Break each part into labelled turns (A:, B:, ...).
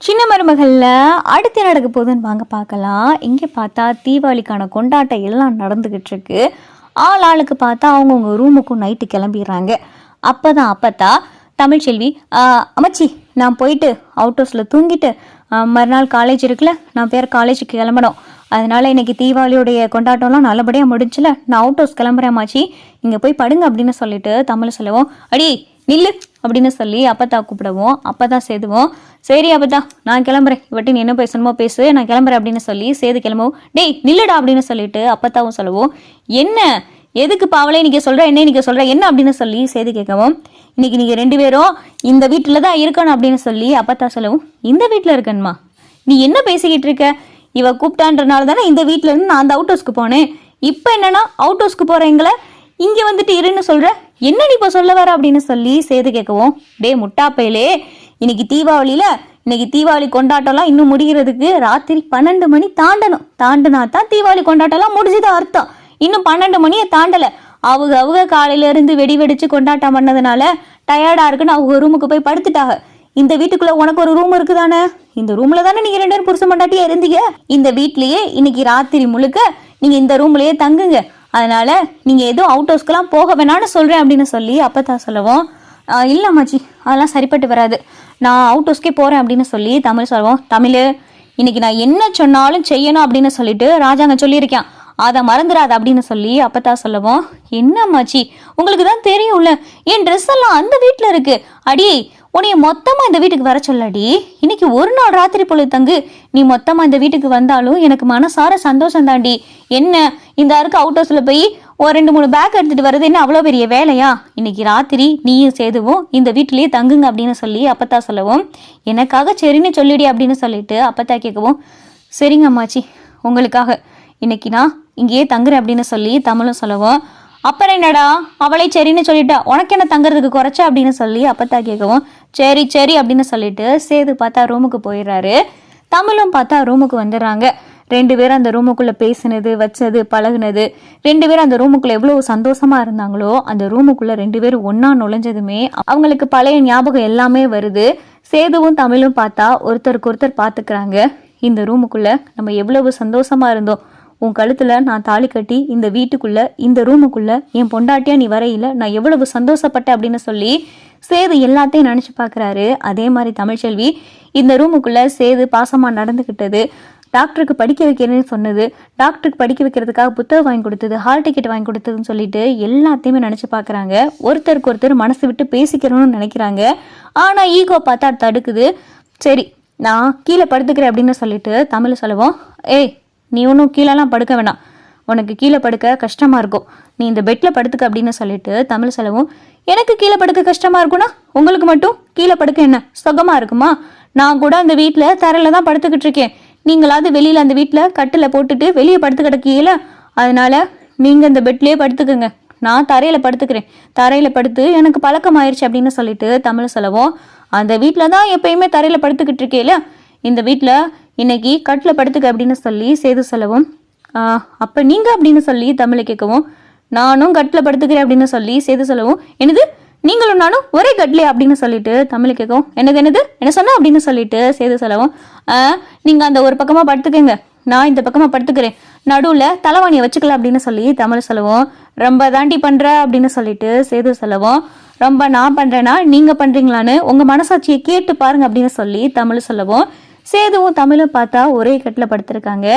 A: சின்ன மருமகளில் அடுத்து நடக்க போகுதுன்னு வாங்க பார்க்கலாம். இங்கே பார்த்தா தீபாவளிக்கான கொண்டாட்டம் எல்லாம் நடந்துக்கிட்டு இருக்கு. ஆள் ஆளுக்கு பார்த்தா அவங்கவுங்க ரூமுக்கும் நைட்டு கிளம்பிடுறாங்க. அப்போ தான் அப்பத்தா தமிழ்ச்செல்வி "ஆ, நான் போயிட்டு அவுட் ஹவுஸில் தூங்கிட்டு மறுநாள் காலேஜ் இருக்குல்ல நான் பேர் காலேஜுக்கு கிளம்பணும். அதனால இன்றைக்கி தீபாவளியுடைய கொண்டாட்டம்லாம் நல்லபடியாக முடிஞ்சல நான் அவுட் ஹவுஸ் கிளம்புறேன் மாச்சி. இங்கே போய் படுங்க அப்படின்னு சொல்லிட்டு தமிழ் சொல்லுவோம். அடி நில்லு அப்படின்னு சொல்லி அப்பத்தா கூப்பிடுவோம். அப்பதான் சேதுவோம். சரி அப்பத்தா நான் கிளம்புறேன். இவட்டி நீ என்ன பேசணுமோ பேசு. நான் கிளம்புறேன் அப்படின்னு சொல்லி சேது கிளம்புவோம். டேய் நில்லடா அப்படின்னு சொல்லிட்டு அப்பத்தாவும் சொல்லுவோம். என்ன? எதுக்கு பாவலே நீங்க சொல்ற? என்ன நீங்க சொல்ற? என்ன? அப்படின்னு சொல்லி சேது கேட்கவும் இன்னைக்கு நீங்க ரெண்டு பேரும் இந்த வீட்டில் தான் இருக்கணும் அப்படின்னு சொல்லி அப்பத்தா சொல்லவும். இந்த வீட்டில் இருக்கணுமா? நீ என்ன பேசிக்கிட்டு இருக்க? இவ கூப்பிட்டான்றனால தானே இந்த வீட்ல இருந்து நான் அந்த அவுட் ஹவுஸ்க்கு போனேன். இப்போ என்னன்னா அவுட் ஹவுஸ்க்கு போறேங்களை இங்கே வந்துட்டு இருன்னு சொல்ற? என்ன நீ இப்போ சொல்ல வர அப்படின்னு சொல்லி சேது கேட்கவும் டே முட்டாப்பையிலே இன்னைக்கு தீபாவளியில இன்னைக்கு தீபாவளி கொண்டாட்டம்லாம் இன்னும் முடிகிறதுக்கு ராத்திரி பன்னெண்டு மணி தாண்டணும். தாண்டினா தான் தீபாவளி கொண்டாட்டம்லாம் முடிஞ்சுதான் அர்த்தம். இன்னும் பன்னெண்டு மணியை தாண்டல. அவங்க அவங்க காலையில இருந்து வெடி வெடிச்சு கொண்டாட்டம் பண்ணதுனால டயர்டா இருக்குன்னு அவங்க ரூமுக்கு போய் படுத்துட்டாங்க. இந்த வீட்டுக்குள்ள உனக்கு ஒரு ரூம் இருக்குதானே? இந்த ரூம்ல தானே நீங்க ரெண்டு பேரும் புருஷ மண்டாட்டியா இருந்தீங்க? இந்த வீட்லயே இன்னைக்கு ராத்திரி முழுக்க நீங்க இந்த ரூம்லயே தங்குங்க. அதனால நீங்கள் எதுவும் அவுட் ஹவுஸ்க்கெலாம் போக வேணாம்னு சொல்கிறேன் அப்படின்னு சொல்லி அப்பதான் சொல்லவும் சொல்லுவோம் இல்ல அதெல்லாம் சரிப்பட்டு வராது. நான் அவுட் ஹவுஸ்க்கே போகிறேன் அப்படின்னு சொல்லி தமிழ் சொல்லுவோம் தமிழ் இன்றைக்கி நான் என்ன சொன்னாலும் செய்யணும் அப்படின்னு சொல்லிட்டு ராஜாங்க சொல்லியிருக்கேன். அதை மறந்துடாது அப்படின்னு சொல்லி அப்பத்தா சொல்லவும் என்ன மாச்சி உங்களுக்கு தான் தெரியும்ல என் ட்ரெஸ் எல்லாம் அந்த வீட்டில் இருக்குது அடி உன்னைய மொத்தமா இந்த வீட்டுக்கு வர சொல்லடி. இன்னைக்கு ஒரு நாள் ராத்திரி பொழுது தங்கு நீ மொத்தமா இந்த வீட்டுக்கு வந்தாலும் எனக்கு மனசார சந்தோஷம் தாண்டி என்ன இந்த அருக்கு அவுட் ஹவுஸ்ல போய் ஒரு ரெண்டு மூணு பேக் எடுத்துட்டு வர்றது என்ன அவ்வளோ பெரிய வேலையா? இன்னைக்கு ராத்திரி நீயும் சேதுவும் இந்த வீட்டிலேயே தங்குங்க அப்படின்னு சொல்லி அப்பத்தா சொல்லவும் எனக்காக சரின்னு சொல்லிடி அப்படின்னு சொல்லிட்டு அப்பத்தா கேட்கவும் சரிங்க அம்மாச்சி உங்களுக்காக. இன்னைக்கு நான் இங்கேயே தங்குறேன் அப்படின்னு சொல்லி தமிழும் சொல்லவும் அப்புறம் என்னடா? அவளை சரின்னு சொல்லிட்டா. உனக்கு என்ன தங்குறதுக்கு குறைச்ச? அப்படின்னு சொல்லி அப்பத்தா கேட்கவும் சரி சரி அப்படின்னு சொல்லிட்டு சேது பார்த்தா ரூமுக்கு போயிடுறாரு. தமிழும் பார்த்தா ரூமுக்கு வந்துடுறாங்க. ரெண்டு பேரும் அந்த ரூமுக்குள்ளே பேசினது வச்சது பழகுனது. ரெண்டு பேரும் அந்த ரூமுக்குள்ள எவ்வளோ சந்தோஷமாக இருந்தாங்களோ அந்த ரூமுக்குள்ளே ரெண்டு பேரும் ஒன்றா நுழைஞ்சதுமே அவங்களுக்கு பழைய ஞாபகம் எல்லாமே வருது. சேதுவும் தமிழும் பார்த்தா ஒருத்தருக்கு ஒருத்தர் பார்த்துக்கிறாங்க. இந்த ரூமுக்குள்ளே நம்ம எவ்வளவு சந்தோஷமாக இருந்தோம். உன் கழுத்துல நான் தாலி கட்டி இந்த வீட்டுக்குள்ள இந்த ரூமுக்குள்ள என் பொண்டாட்டியா நீ வரையில நான் எவ்வளவு சந்தோஷப்பட்டேன் அப்படின்னு சொல்லி சேது எல்லாத்தையும் நினைச்சு பார்க்குறாரு. அதே மாதிரி தமிழ்ச்செல்வி இந்த ரூமுக்குள்ள சேது பாசமா நடந்துக்கிட்டது டாக்டருக்கு படிக்க வைக்கிறேன்னு சொன்னது. டாக்டருக்கு படிக்க வைக்கிறதுக்காக புத்தகம் வாங்கி கொடுத்தது ஹால் டிக்கெட் வாங்கி கொடுத்ததுன்னு சொல்லிட்டு எல்லாத்தையுமே நினைச்சு பார்க்குறாங்க. ஒருத்தருக்கு ஒருத்தர் மனசு விட்டு பேசிக்கிறோம்னு நினைக்கிறாங்க. ஆனா ஈகோ பார்த்தா தடுக்குது. சரி நான் கீழே படுத்துக்கிறேன் அப்படின்னு சொல்லிட்டு தமிழ் சொல்லுவோம். ஏய் நீ ஒன்றும் கீழெல்லாம் படுக்க வேணாம். உனக்கு கீழே படுக்க கஷ்டமாக இருக்கும். நீ இந்த பெட்டில் படுத்துக்க அப்படின்னு சொல்லிட்டு தமிழ் செலவும் எனக்கு கீழே படுக்க கஷ்டமாக இருக்கும்னா உங்களுக்கு மட்டும் கீழே படுக்க என்ன? சுகமாக இருக்குமா? நான் கூட அந்த வீட்டில் தரையில் தான் படுத்துக்கிட்டு இருக்கேன். நீங்களாவது வெளியில் அந்த வீட்டில் கட்டில் போட்டுட்டு வெளியே படுத்து கிடக்கீங்கள? அதனால நீங்கள் இந்த பெட்லேயே படுத்துக்குங்க. நான் தரையில் படுத்துக்கிறேன். தரையில் படுத்து எனக்கு பழக்கம் ஆயிடுச்சு அப்படின்னு சொல்லிட்டு தமிழ் செலவும் அந்த வீட்டில் தான் எப்பயுமே தரையில் படுத்துக்கிட்டு இருக்கேல? இந்த வீட்டில் இன்னைக்கு கட்டில் படுத்துக்க அப்படின்னு சொல்லி சேது செலவும் அப்போ நீங்கள் அப்படின்னு சொல்லி தமிழை கேட்கவும் நானும் கட்டில் படுத்துக்கிறேன் அப்படின்னு சொல்லி சேது சொல்லவும் என்னது? நீங்களும் நானும் ஒரே கட்லே அப்படின்னு சொல்லிட்டு தமிழ் கேட்கவும் எனக்கு என்னது? என்ன சொன்ன? அப்படின்னு சொல்லிட்டு சேது சொல்லவும் "ஆஹ், நீங்க அந்த ஒரு பக்கமா படுத்துக்கங்க. நான் இந்த பக்கமா படுத்துக்கிறேன். நடுவுல தலைவாணியை வச்சுக்கலாம் அப்படின்னு சொல்லி தமிழ் சொல்லவும் ரொம்ப தாண்டி பண்ற அப்படின்னு சொல்லிட்டு சேது சொல்லவும் ரொம்ப நான் பண்றேன்னா நீங்க பண்றீங்களான்னு உங்க மனசாட்சியை கேட்டு பாருங்க அப்படின்னு சொல்லி தமிழ் சொல்லவும் சேதுவும் தமிழும் பார்த்தா ஒரே கட்டில் படுத்திருக்காங்க.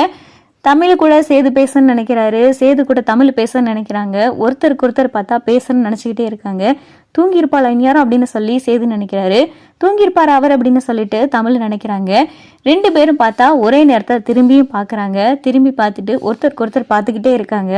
A: தமிழ் கூட சேது பேசணும்னு நினைக்கிறாரு. சேது கூட தமிழ் பேசணும்னு நினைக்கிறாங்க. ஒருத்தருக்கு ஒருத்தர் பார்த்தா பேசணும்னு நினச்சிக்கிட்டே இருக்காங்க. தூங்கியிருப்பாள் இந்நேரம் அப்படின்னு சொல்லி சேது நினைக்கிறாரு. தூங்கியிருப்பார் அவர் அப்படின்னு சொல்லிட்டு தமிழ் நினைக்கிறாங்க. ரெண்டு பேரும் பார்த்தா ஒரே நேரத்தை திரும்பியும் பார்க்குறாங்க. திரும்பி பார்த்துட்டு ஒருத்தருக்கு ஒருத்தர் பார்த்துக்கிட்டே இருக்காங்க.